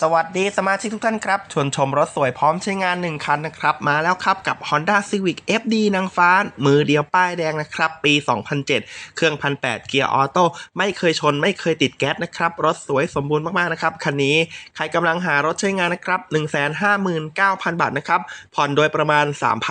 สวัสดีสมาชิกทุกท่านครับ ชวนชมรถสวยพร้อมใช้งาน 1 คันนะครับ มาแล้วครับกับ Honda Civic FD นางฟ้า มือเดียวป้ายแดงนะครับ ปี 2007 เครื่อง 1,800 เกียร์ออโต้ไม่เคยชนไม่เคยติดแก๊สนะครับ รถสวยสมบูรณ์มาก ๆ นะครับ คันนี้ใครกำลังหารถใช้งานนะครับ 159,000 บาทนะครับ ผ่อนโดยประมาณ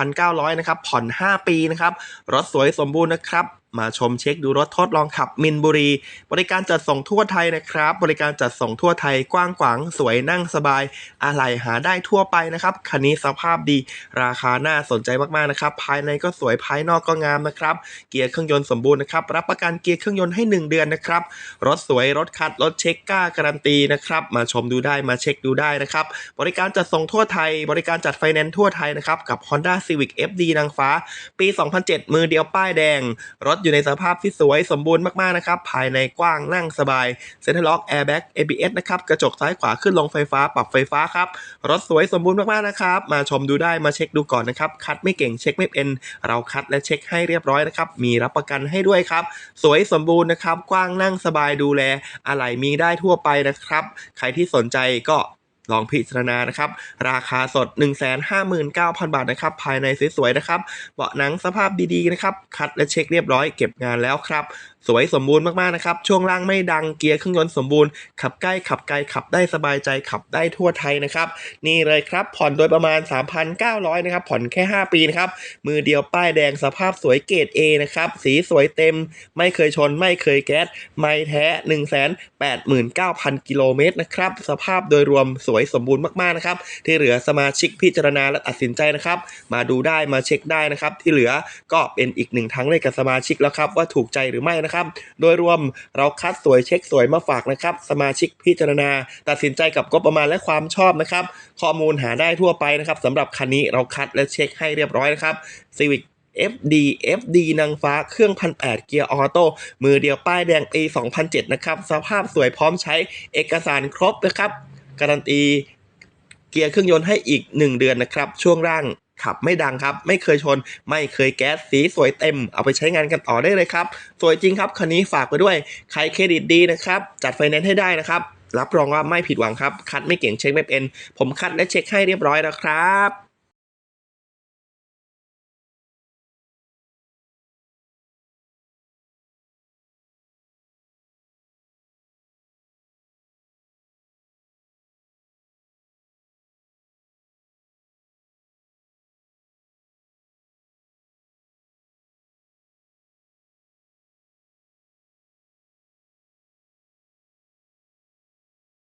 3,900 นะครับ ผ่อน 5 ปีนะครับ รถสวยสมบูรณ์นะครับมาชมเช็คดูรถทดลองขับมินบุรี บริการจัดส่งทั่วไทยนะครับ บริการจัดส่งทั่วไทยกว้างขวางสวยนั่งสบาย อะไรหาได้ทั่วไปนะครับ คันนี้สภาพดี ราคาน่าสนใจมากๆนะครับ ภายในก็สวยภายนอกก็งามนะครับ เกียร์เครื่องยนต์สมบูรณ์นะครับ รับประกันเกียร์เครื่องยนต์ให้ 1 เดือนนะครับ รถสวยรถคัดรถเช็คกล้าการันตีนะครับ มาชมดูได้มาเช็คดูได้นะครับ บริการจัดส่งทั่วไทย บริการจัดไฟแนนซ์ทั่วไทยนะครับกับ Honda Civic FD นางฟ้า ปี 2007 มือเดียวป้ายแดง รถอยู่ในสภาพที่สวยสมบูรณ์มากๆนะครับภายในกว้างนั่งสบายเซ็นทรัลล็อกแอร์แบ็ก ABS นะครับกระจกซ้ายขวาขึ้นลงไฟฟ้าปรับไฟฟ้าครับรถสวยสมบูรณ์มากๆนะครับมาชมดูได้มาเช็คดูก่อนนะครับคัดไม่เก่งเช็คไม่เป็นเราคัดและเช็คให้เรียบร้อยนะครับมีรับประกันให้ด้วยครับสวยสมบูรณ์นะครับกว้างนั่งสบายดูแลอะไรมีได้ทั่วไปนะครับ ใครที่สนใจก็ ลองพิจารณานะครับ ราคาสด 159,000 บาทนะครับ ภายในสวยๆนะครับ เบาะหนังสภาพดีๆนะครับ คัดและเช็คเรียบร้อยเก็บงานแล้วครับ สวยสมบูรณ์มากๆนะครับ ช่วงล่างไม่ดัง เกียร์เครื่องยนต์สมบูรณ์ ขับใกล้ขับไกลขับได้สบายใจขับได้ทั่วไทยนะครับ นี่เลยครับ ผ่อนโดยประมาณ 3,900นะครับ ผ่อนแค่ 5 ปีนะครับ มือเดียวป้ายแดงสภาพสวยเกรด A นะครับ สีสวยเต็ม ไม่เคยชน ไม่เคยแก๊ส ไม่แท้ 189,000 กิโลเมตรนะครับ สภาพโดยรวมสวยสมบูรณ์มากๆนะครับ ที่เหลือสมาชิกพิจารณาและตัดสินใจนะครับ มาดูได้มาเช็คได้นะครับ ที่เหลือก็เป็นอีกหนึ่งทั้งเลยกับสมาชิกแล้วครับ ว่าถูกใจหรือไม่นะครับ โดยรวมเราคัดสวยเช็คสวยมาฝากนะครับ สมาชิกพิจารณา ตัดสินใจกับงบประมาณและความชอบนะครับ ข้อมูลหาได้ทั่วไปนะครับสำหรับคันนี้เราคัดและเช็คให้เรียบร้อยนะครับ Civic FD FD นางฟ้าเครื่อง1,800เกียร์ออโต้มือเดียวป้ายแดงปี 2007 นะครับ สภาพสวยพร้อมใช้เอกสารครบนะครับ การันตีเกียร์เครื่องยนต์ให้อีก 1 เดือนนะครับ ช่วงร่างขับไม่ดังครับ ไม่เคยชน ไม่เคยแก๊สสีสวยเต็ม เอาไปใช้งานกันต่อได้เลยครับ สวยจริงครับคันนี้ฝากไปด้วย ใครเครดิตดีนะครับ จัดไฟแนนซ์ให้ได้นะครับ รับรองว่าไม่ผิดหวังครับ คัดไม่เก่งเช็คไม่เป็น ผมคัดและเช็คให้เรียบร้อยแล้วครับ